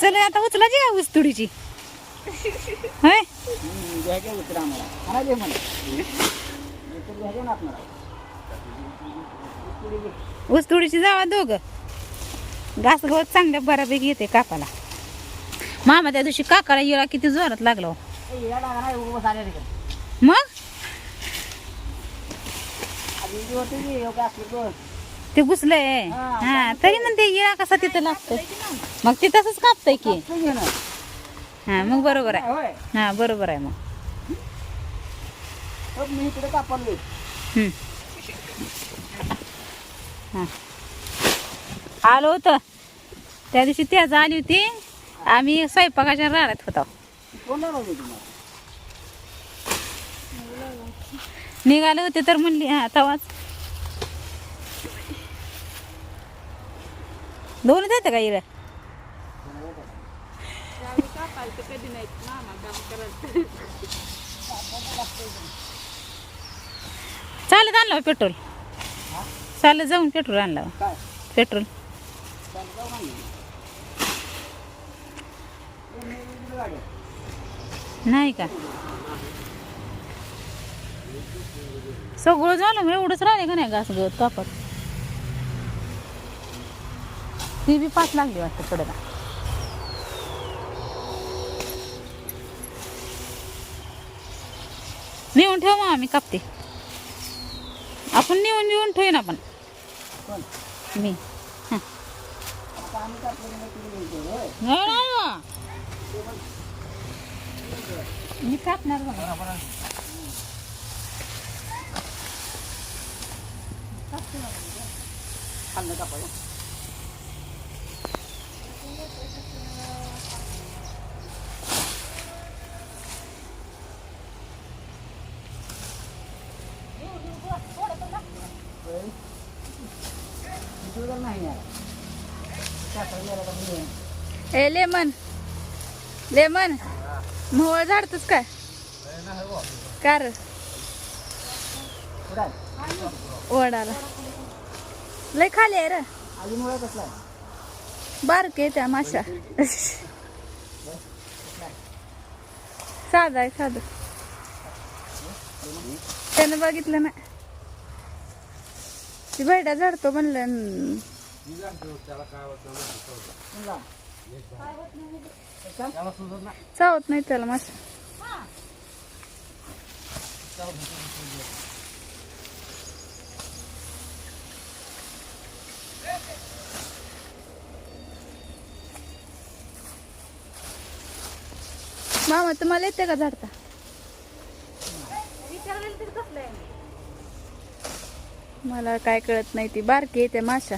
चल आता उचला जी ऊस तुडीची? होय? ऊस तुडीची जावा दोघं. घास गवत चांगल्या बऱ्यापैकी येते काकाला. मामा त्या दिवशी काकाला येळा किती जोरात लागला हो. मग? ते घुसलंय. हा, तरी म्हणते येळा कसा तिथं लागतोय? मग ते तसंच कापतंय की. हा मग बरोबर आहे. हा बरोबर आहे मग. मी इकडे कापडले. हम्म. आलो होतं. त्या दिवशी त्याच आली होती. आम्ही स्वयंपाकाच्या राहत होतो? निघाले होते तर म्हणली हा तवाच. दोनच येतं का इकडे? चालत आणलं पेट्रोल. चालत जाऊन पेट्रोल आणलं. पेट्रोल. नाही? नाही का? सगळं झालं मग एवढंच राहिले का नाही घास गवत कापत ती बी पाच लागली वाटतं कडला नेऊन ठेव मग आम्ही कापते. आपण नेऊन नेऊन ठेवून आपण? मी. हं. आता आम्ही कापलं नाही, तिकडे गेलतो, होय. नाही, नाही बा. मी कापणार बघा खाल्लं कापायला. होय. तर नाही येईन. ए लेमन. लेमन? मोहळ झाडतच काय? कार. आहे? वडाला लय खाली आहे र. मुळे आहे? बारके आहे त्या माशा साधा आहे साधं. त्यानं बघितलं ना ती बैडा झाडतो म्हणलं. चावत नाही त्याला माशा मामा तुम्हाला येते का झाडता? मला काय कळत नाही ती बारकी येते माशा.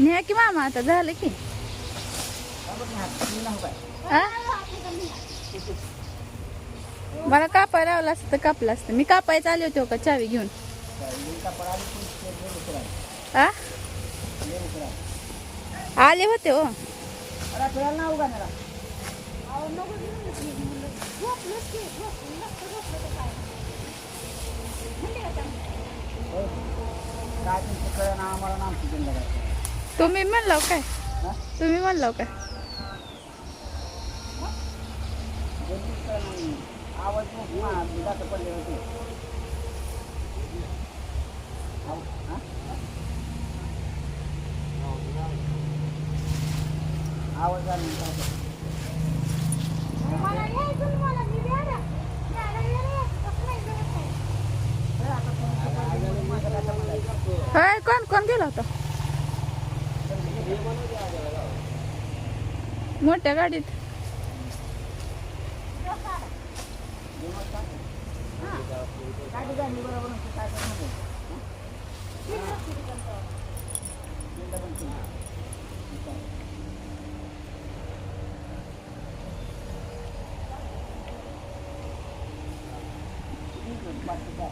न्या की मामा आता? झालं की. आ? मला कापायला लावलं असतं तर कापलं असतं. मी कापायचं आले होते हो का चावी घेऊन? मी कापड आली की ते का. काय तुमचं ना आम्हाला तुम्ही म्हणलाव काय हा? तुम्ही म्हणलाव काय जमीन कळलं नाही. आवाज मोठी मा- मी जातं पडले होते आव- हा? आवाज आला नाही काय? होय कोण कोण गेला होता. मोठ्या गाडीत काय डिझाईन बरोबर नसतं, काय करणार नाही. हा? मिनिटं पण तीन. ठीक आहे. ठीक आहे, बाकी काय?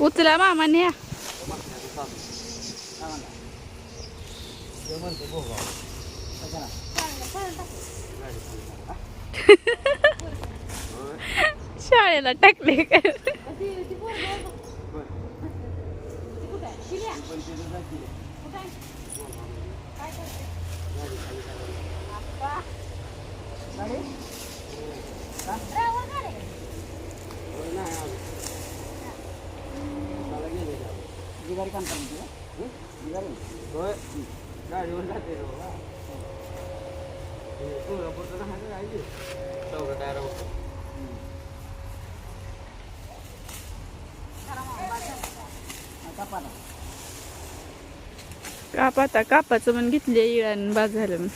उचला मामाने या शाळेला टाकले का? बिगारी काम करायची बिगारी गाडीवर जाते रे बाबा. हे तुळजापूरचं नाही का गाडी? चौघं टायरं बघ. कपाला काप आता कापाचं पण घेतले इळान बाद झालं म्हणून.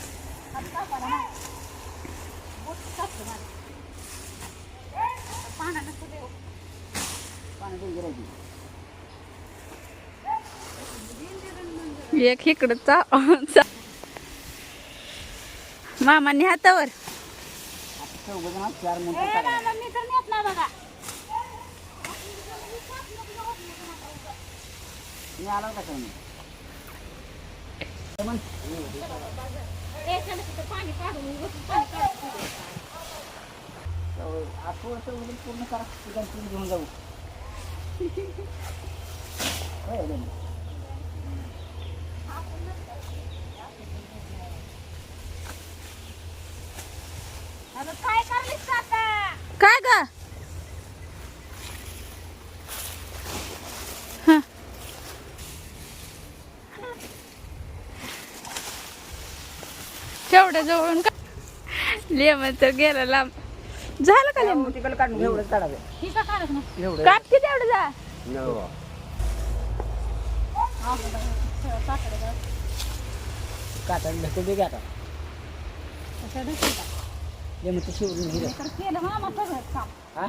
एक इकडं चा चा- मामाने हातावर. पूर्ण करा घेऊन जाऊ. काय ग? हं. तेवढ्या जवळून का? लेमन तर गेला लांब. झालं का लेमन? तिकडे काढून एवढंच काढावं. काप किती एवढं. जा. काटा ढकल दे आता. ये मग तू शिवून घे हा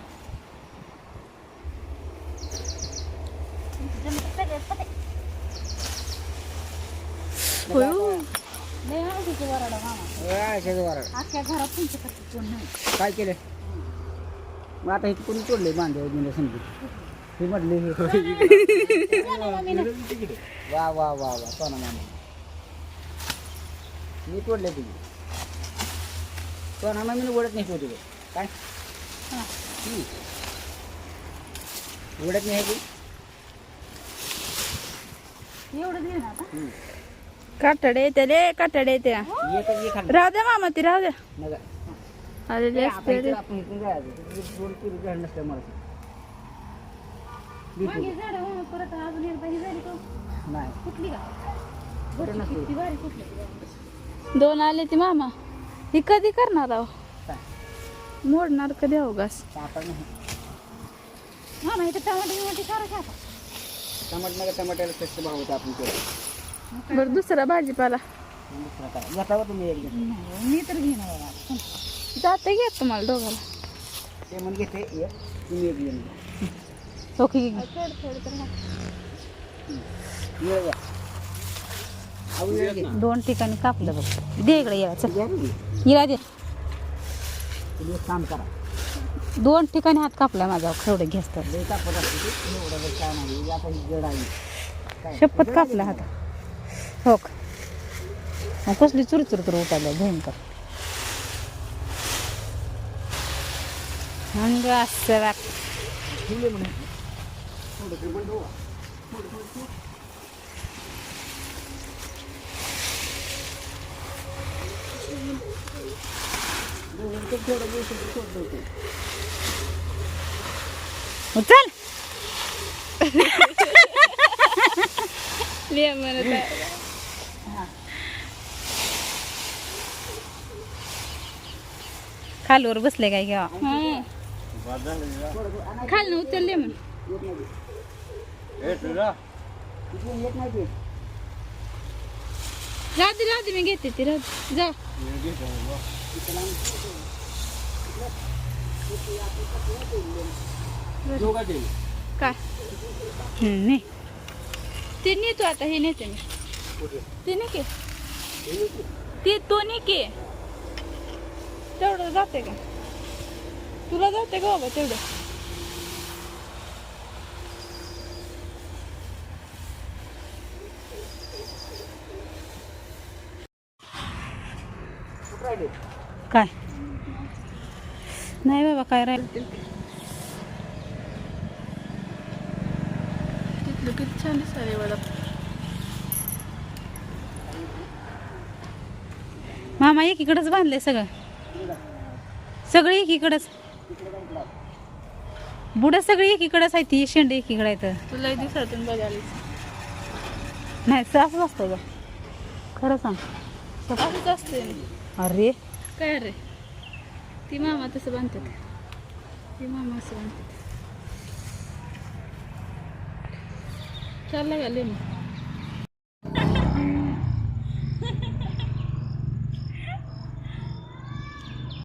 होय. वारड. काय केलं? मग आता हे कोणी तोडले बांधव म्हणजे समजू. हे म्हटले वा वा वा वा सोना मामा. मी तोडले तुझी सोना मामीने ओढत नाही होती काय. ओढत नाही. काटाडे येते रे काटाडे येते. ये तर ये खाली. राहू द्या मामा ती राहू द्या नका. आलेले रे. आपण जायचं. दोन किलो झाड नसतं मला. बिलकुल. नाही. बरं नसतं. दोन आले ती मामा. ही कधी करणार आहो? काय? मोडणार कधी आहो घास? सापड नाही. टमाट नका. टमाट्याला स्वस्त भाव होता आपण केलं. बरं दुसरा भाजीपाला. तुम्ही एक दिवस? जाते घ्या तुम्हाला दोघाला. ते म्हणून घेते एक तुम्ही एक घेऊन ओके. दोन ठिकाणी कापलं बघ. दे इकडे येळा चल. दे काम करा. दोन ठिकाणी हात कापला माझा एवढे घेस तर. लई कापत असते ते. एवढं लई काय नाही. आता जड आहे. काय? शपथ कापला हात. हो का? मग कसली चुरचुर तर उठायला भयंकर. अंग असं उचल ले म्हणत आहे. खालवर बसले काय घ्या खाल ना उचलले म्हण राहू दे मी घेते ती दे. जा. काय? नाही ते नेतो आता हे नेते मी. ते नाही के ते तो नाही के तेवढं जाते का? तुला जाते का बाबा तेवढं? नाही बाबा काय राहील? तिथलं किती छान दिसाले वडा मामा एकीकडंच बांधलंय सगळं. सगळं एकीकडंच. बुडं सगळी एकीकडंच आहे ती शेंडे एकीकडे आहेत. तुला दिवसातून बघायला. नाही असं असंच असतं का खरं सांग. असंच असते अरे. काय रे? ती मामा तसं बांधतात ती मामा असं